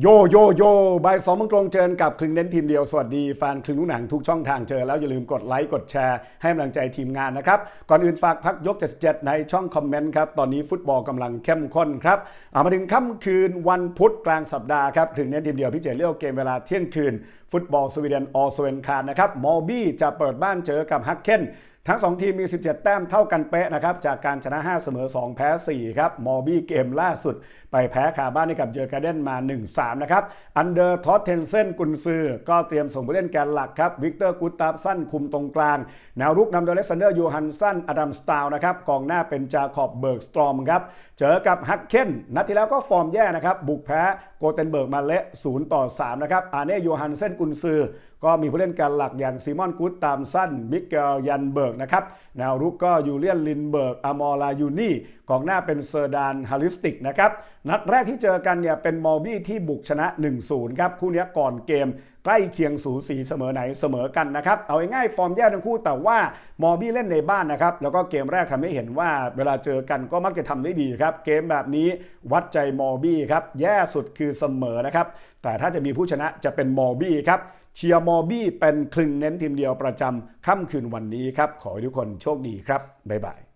โยโยโยบายสองมังกรงเจอกับคลึงเน้นทีมเดียวสวัสดีแฟนคลึงลูกหนังทุกช่องทางเจอแล้วอย่าลืมกดไลค์กดแชร์ให้กำลังใจทีมงานนะครับ ก่อนอื่นฝากพักยก 77 ในช่องคอมเมนต์ครับ ตอนนี้ฟุตบอลกำลังเข้มข้นครับเอามาถึงค่ำคืนวันพุธกลางสัปดาห์ครับคลึงเน้นทีมเดียวพี่เจเลี้ยวเกมเวลาเที่ยงคืน ฟุตบอลสวีเดนออสเวนคารนะครับมอลบี้จะเปิดบ้านเจอกับฮักเคนทั้ง 2 ทีมมี 17 แต้มเท่ากันเป๊ะนะครับ จากการชนะ 5 เสมอ 2 แพ้ 4 ครับ มอบี้เกมล่าสุด ไปแพ้คาบ้านให้กับเจอกาเดนมา 1-3 นะครับ อันเดอร์ทอตเทนเซนกุนซือ ก็เตรียมส่งผู้เล่นแกนหลักครับ วิกเตอร์กูตาฟสั้นคุมตรงกลาง แนวรุกนำโดยเลสเซนเดอร์ยูฮันสันอดัมสตาวนะครับ กองหน้าเป็นจาขอบเบิร์กสตรอมครับ เจอกับฮักเคนนัดที่แล้วก็ฟอร์มแย่นะครับ บุกแพ้ โกเทนเบิร์กมาเละ0ต่อ3นะครับอาเน่ยูฮันเซนกุนซือ ก็มีผู้เล่นการหลักอย่างซีมอนกูตตามสั้นมิเกลยันเบิร์กนะครับแนวรุกก็ยูเลียนลินเบิร์กอมอลายูนี่กองหน้าเป็นเซอร์ดานฮาริสติกนะครับนัดแรกที่เจอกันเนี่ยเป็นมอลบี้ที่บุกชนะ 1-0ครับคู่นี้ก่อนเกมใกล้เคียงสูสีเสมอไหนเสมอกันนะครับ เอาง่ายๆฟอร์มแย่ทั้งคู่แต่ว่ามอบี้เล่นในบ้านนะครับ แล้วก็เกมแรกทำให้เห็นว่าเวลาเจอกันก็มักจะทำได้ดีครับ เกมแบบนี้วัดใจมอบี้ครับแย่สุดคือเสมอนะครับ แต่ถ้าจะมีผู้ชนะจะเป็นมอบี้ครับเชียร์มอบี้เป็นคลึงเน้นทีมเดียวประจำค่ำคืนวันนี้ครับ ขอให้ทุกคนโชคดีครับบ๊ายบาย